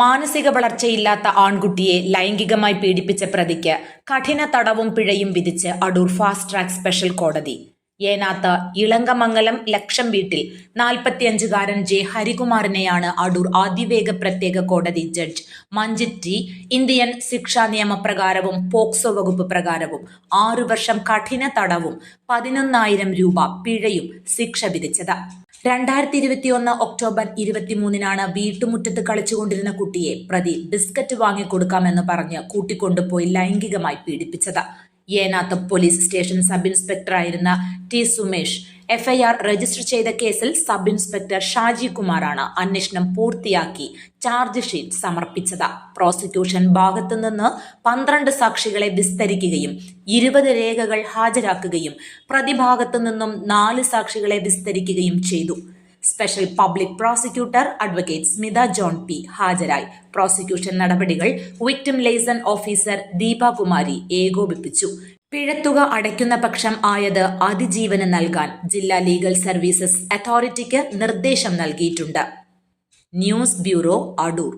മാനസിക വളർച്ചയില്ലാത്ത ആൺകുട്ടിയെ ലൈംഗികമായി പീഡിപ്പിച്ച പ്രതിക്ക് കഠിന തടവും പിഴയും വിധിച്ച് അടൂർ ഫാസ്റ്റ് ട്രാക്ക് സ്പെഷ്യൽ കോടതി. ഏനാത്ത് ഇളങ്കമംഗലം ലക്ഷം വീട്ടിൽ നാൽപ്പത്തിയഞ്ചുകാരൻ ജെ. ഹരികുമാറിനെയാണ് അടൂർ അതിവേഗ പ്രത്യേക കോടതി ജഡ്ജ് മഞ്ജിത് ടി. ഇന്ത്യൻ ശിക്ഷാ നിയമപ്രകാരവും പോക്സോ വകുപ്പ് പ്രകാരവും ആറു വർഷം കഠിന തടവും പതിനൊന്നായിരം രൂപ പിഴയും ശിക്ഷ വിധിച്ചത്. രണ്ടായിരത്തി ഇരുപത്തിയൊന്ന് ഒക്ടോബർ ഇരുപത്തിമൂന്നിനാണ് വീട്ടുമുറ്റത്ത് കളിച്ചുകൊണ്ടിരുന്ന കുട്ടിയെ പ്രതി ബിസ്ക്കറ്റ് വാങ്ങിക്കൊടുക്കാമെന്ന് പറഞ്ഞ് കൂട്ടിക്കൊണ്ടുപോയി ലൈംഗികമായി പീഡിപ്പിച്ചത്. ഏനാത്ത് പോലീസ് സ്റ്റേഷൻ സബ് ഇൻസ്പെക്ടറായിരുന്ന ടി സുമേഷ് എഫ്ഐആർ രജിസ്റ്റർ ചെയ്ത കേസിൽ സബ് ഇൻസ്പെക്ടർ ഷാജി കുമാറാണ് അന്വേഷണം പൂർത്തിയാക്കി ചാർജ് ഷീറ്റ് സമർപ്പിച്ചത്. പ്രോസിക്യൂഷൻ ഭാഗത്തു നിന്ന് പന്ത്രണ്ട് സാക്ഷികളെ വിസ്തരിക്കുകയും ഇരുപത് രേഖകൾ ഹാജരാക്കുകയും പ്രതിഭാഗത്തു നിന്നും നാല് സാക്ഷികളെ വിസ്തരിക്കുകയും ചെയ്തു. Special public prosecutor advocate Smitha John P ഹാജരായി. പ്രോസിക്യൂഷൻ നടപടികൾ വിക്ടിം ലേസൺ ഓഫീസർ ദീപകുമാരി ഏകോപിപ്പിച്ചു. പിഴത്തുക അടയ്ക്കുന്ന പക്ഷം ആയത് അതിജീവന് നൽകാൻ ജില്ലാ ലീഗൽ സർവീസസ് അതോറിറ്റിക്ക് നിർദ്ദേശം നൽകിയിട്ടുണ്ട്. News bureau Adoor.